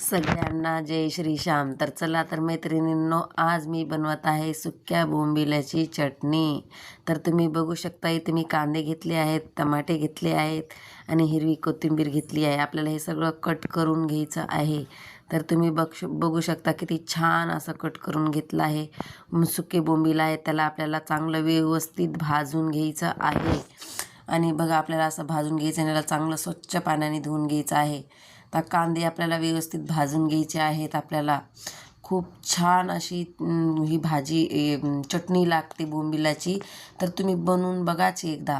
सगळ्यांना जय श्री श्याम. तर चला तर मैत्रिणींनो आज मी बनवत आहे सुक्या बोंबिल्याची चटणी. तर तुम्ही बघू शकता इथे मी कांदे घेतले आहेत टमाटे घेतले आहेत आणि हिरवी कोथिंबीर घेतली आहे. आपल्याला हे सगळं कट करून घ्यायचं आहे. तर तुम्ही बघ बघू शकता किती छान असं कट करून घेतलं आहे. सुके बोंबील आहे त्याला आपल्याला चांगलं व्यवस्थित भाजून घ्यायचं आहे. आणि बघा आपल्याला असं भाजून घ्यायचं आणि याला चांगलं स्वच्छ पाण्याने धुवून घ्यायचं आहे. आता कांदे आपल्याला व्यवस्थित भाजून घ्यायचे आहेत. आपल्याला खूप छान अशी ही भाजी चटणी लागते बोंबिलाची. तर तुम्ही बनवून बघाच एकदा.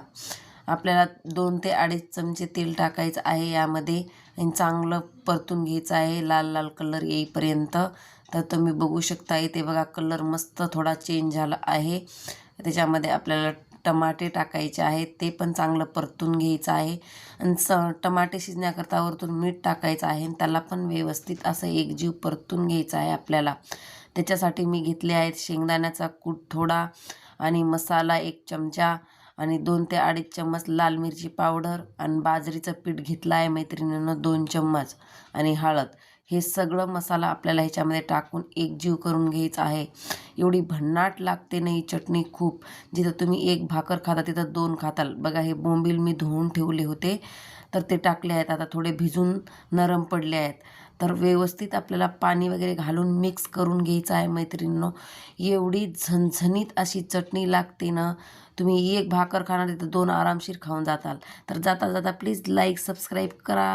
आपल्याला दोन ते अडीच चमचे तेल टाकायचं आहे यामध्ये. आणि चांगलं परतून घ्यायचं आहे. लाल लाल कलर येईपर्यंत. तर तुम्ही बघू शकता इथे बघा कलर मस्त थोडा चेंज झाला आहे. त्याच्यामध्ये आपल्याला टमाटे टाकायचे आहेत ते पण चांगलं परतून घ्यायचं आहे. आणि स टमाटे शिजण्याकरता वरतून मीठ टाकायचं आहे आणि त्याला पण व्यवस्थित असं एकजीव परतून घ्यायचं आहे आपल्याला. त्याच्यासाठी मी घेतले आहेत शेंगदाण्याचा कूट थोडा आणि मसाला एक चमचा आणि दोन ते अडीच चम्मच लाल मिरची पावडर आणि बाजरीचं पीठ घेतलं आहे मैत्रिणीनं दोन चम्मच आणि हळद. हे सगळं मसाला आपल्याला ह्याच्यामध्ये टाकून एकजीव करून घ्यायचं आहे. एवढी भन्नाट लागते नाही चटणी खूप. जिथं तुम्ही एक भाकर खाता तिथं दोन खाताल. बघा हे बोंबील मी धुवून ठेवले होते. तर ते टाकले आहेत. आता थोडे भिजून नरम पडले आहेत. तर व्यवस्थित आपल्याला पाणी वगैरे घालून मिक्स करून घ्यायचं आहे मैत्रिणींनो. एवढी झणझणीत अशी चटणी लागते ना तुम्ही एक भाकर खाणार तिथं दोन आरामशीर खाऊन जाताल. तर जाता जाता प्लीज लाईक सबस्क्राईब करा.